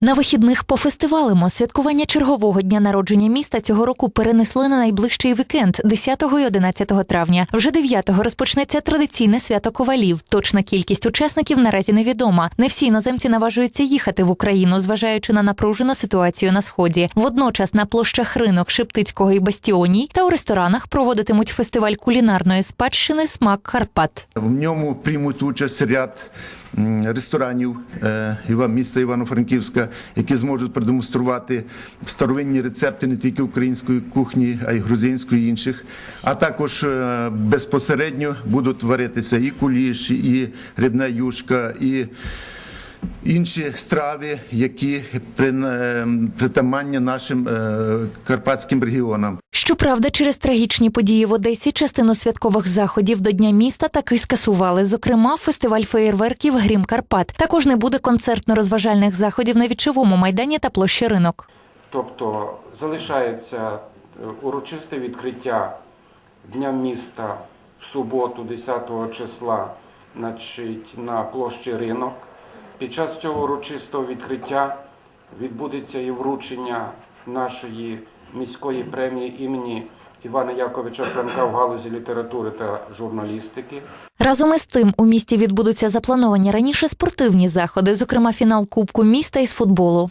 На вихідних пофестивалимо. Святкування чергового дня народження міста цього року перенесли на найближчий вікенд 10 і 11 травня. Вже 9-го розпочнеться традиційне свято ковалів. Точна кількість учасників наразі невідома. Не всі іноземці наважуються їхати в Україну, зважаючи на напружену ситуацію на сході. Водночас на площах ринок Шептицького і Бастіоній та у ресторанах проводитимуть фестиваль кулінарної спадщини Смак Карпат. В ньому приймуть участь ряд ресторанів е, міста Івано-Франківська, які зможуть продемонструвати старовинні рецепти не тільки української кухні, а й грузинської і інших. А також е, безпосередньо будуть варитися і куліш, і рибна юшка, і інші страви, які е, притаманні нашим е, карпатським регіонам. Щоправда, через трагічні події в Одесі частину святкових заходів до Дня міста таки скасували. Зокрема, фестиваль феєрверків Грім Карпат. Також не буде концертно-розважальних заходів на вічовому майдані та площі ринок. Тобто залишається е, урочисте відкриття Дня міста в суботу, 10 числа, значить, на площі ринок. Під час цього урочистого відкриття відбудеться і вручення нашої міської премії імені Івана Яковича Франка в галузі літератури та журналістики. Разом із тим у місті відбудуться заплановані раніше спортивні заходи, зокрема фінал Кубку міста із футболу.